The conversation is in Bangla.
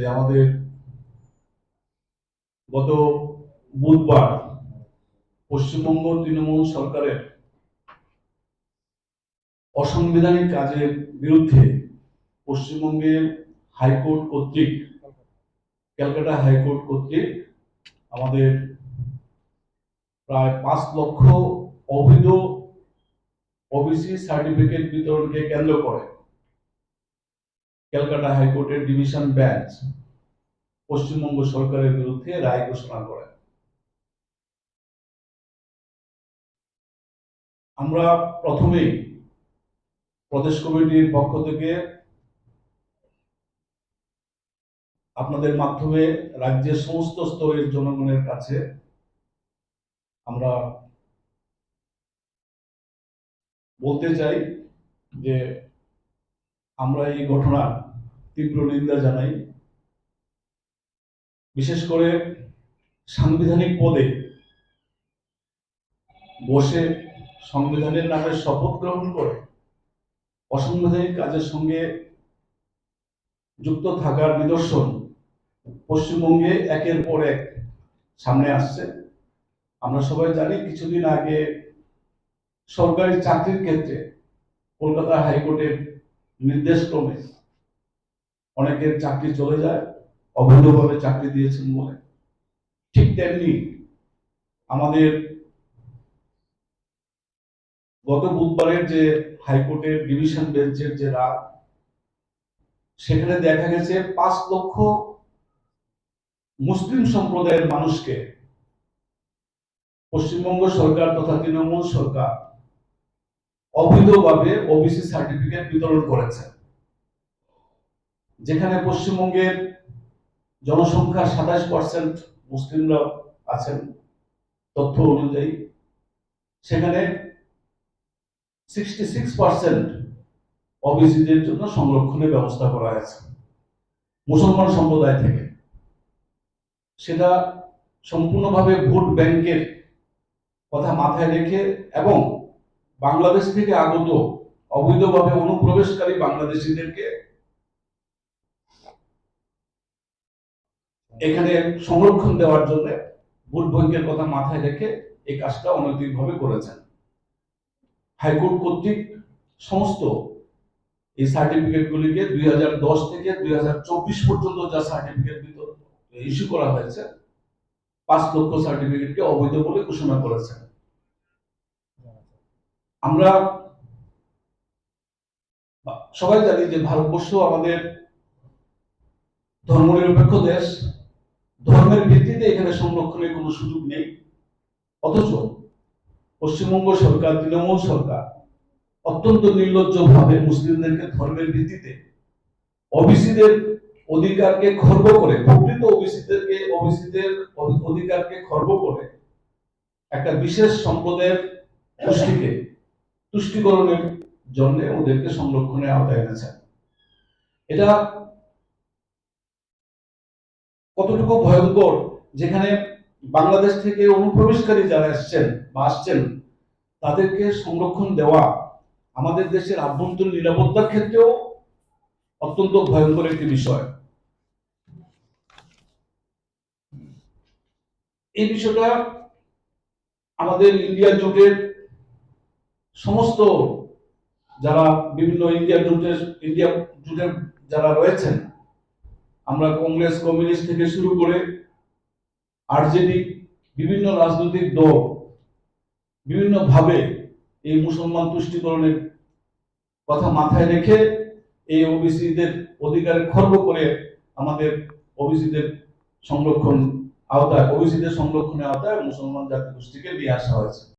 যে আমাদের গত বুধবার পশ্চিমবঙ্গ তৃণমূল সরকারের অসাংবিধানিক কাজের বিরুদ্ধে পশ্চিমবঙ্গের হাইকোর্ট কর্তৃক, ক্যালকাটা হাইকোর্ট কর্তৃক আমাদের প্রায় পাঁচ লক্ষ অবৈধ ওবিসি সার্টিফিকেট বিতরণকে কেন্দ্র করে ক্যালকাটা হাইকোর্টের ডিভিশন বেঞ্চ পশ্চিমবঙ্গ সরকারের বিরুদ্ধে রায় ঘোষণা করে। আমরা প্রথমেই প্রদেশ কমিটির পক্ষ থেকে আপনাদের মাধ্যমে রাজ্যের সমস্ত স্তরের জনগণের কাছে আমরা বলতে চাই যে আমরা এই ঘটনার তীব্র নিন্দা জানাই। বিশেষ করে সাংবিধানিক পদে বসে সংবিধানের নামে শপথ গ্রহণ করে অসাংবিধানিক কাজের সঙ্গে যুক্ত থাকার নিদর্শন পশ্চিমবঙ্গে একের পর এক সামনে আসছে। আমরা সবাই জানি কিছুদিন আগে সরকারি চাকরির ক্ষেত্রে কলকাতা হাইকোর্টের নির্দেশক্রমে অনেকের চাকরি চলে যায়, অবৈধভাবে চাকরি দিয়েছেন বলে। ঠিক তেমনি আমাদের গত বুধবারের যে হাইকোর্টের ডিভিশন বেঞ্চের যে রায়, সেখানে দেখা গেছে পাঁচ লক্ষ মুসলিম সম্প্রদায়ের মানুষকে পশ্চিমবঙ্গ সরকার তথা তৃণমূল সরকার অবৈধভাবে ওবিসি সার্টিফিকেট বিতরণ করেছে যেখানে পশ্চিমবঙ্গের জনসংখ্যা সাতাশ পার্সেন্ট মুসলিমরা আছেন তথ্য অনুযায়ী, সেখানে সিক্সটি সিক্স পার্সেন্ট ওবিসিদের জন্য সংরক্ষণের ব্যবস্থা করা হয়েছে, মুসলমান সম্প্রদায় থেকে। সেটা সম্পূর্ণভাবে ভোট ব্যাংকের কথা মাথায় রেখে এবং বাংলাদেশ থেকে আগত অবৈধভাবে অনুপ্রবেশকারী বাংলাদেশিদেরকে এখানে সংরক্ষণ দেওয়ার জন্য ভোট ব্যাংকের কথা মাথায় রেখে এই কাজটা অনৈতিকভাবে করেছেন। হাইকোর্ট কর্তৃক সমস্ত এই সার্টিফিকেটগুলিকে দুই হাজার দশ থেকে দুই হাজার চব্বিশ পর্যন্ত যা সার্টিফিকেট ইস্যু করা হয়েছে, পাঁচ লক্ষ সার্টিফিকেটকে অবৈধ বলে ঘোষণা করেছেন। আমরা সবাই জানি যে ভারতবর্ষ আমাদের ধর্মনিরপেক্ষ দেশ। ধর্মের ভিত্তিতে এখানে সংরক্ষণের কোনো সুযোগ নেই। অথচ পশ্চিমবঙ্গ সরকার, তৃণমূল সরকার অত্যন্ত নির্লজ্জভাবে মুসলিমদেরকে ধর্মের ভিত্তিতে ওবিসিদের অধিকারকে খর্ব করে, প্রকৃত ওবিসিদেরকে ওবিসিদের অধিকারকে খর্ব করে একটা বিশেষ সম্পদের গোষ্ঠীকে তুষ্টিকরণের জন্য ওদেরকে সংরক্ষণের আওতায় এনেছেন এটা কতটুকু ভয়ঙ্কর যেখানে বাংলাদেশ থেকে অনুপ্রবেশকারী যারা এসছেন বা আসছেন, তাদেরকে সংরক্ষণ দেওয়া আমাদের দেশের আভ্যন্তরীণ নিরাপত্তার ক্ষেত্রেও অত্যন্ত ভয়ঙ্কর একটি বিষয়। এই বিষয়টা আমাদের ইন্ডিয়া জোটের সমস্ত যারা বিভিন্ন ইন্ডিয়া জোটের ইন্ডিয়া জোটের যারা রয়েছেন, আমরা কংগ্রেস, কমিউনিস্ট থেকে শুরু করে আরজেডি বিভিন্ন রাজনৈতিক দল বিভিন্ন ভাবে এই মুসলমান তুষ্টিকরণের কথা মাথায় রেখে এই ওবিসিদের অধিকারে খর্ব করে আমাদের ওবিসিদের সংরক্ষণ আওতায় ওবিসিদের সংরক্ষণের আওতায় মুসলমান জাতি গোষ্ঠীকে নিয়ে আসা হয়েছে।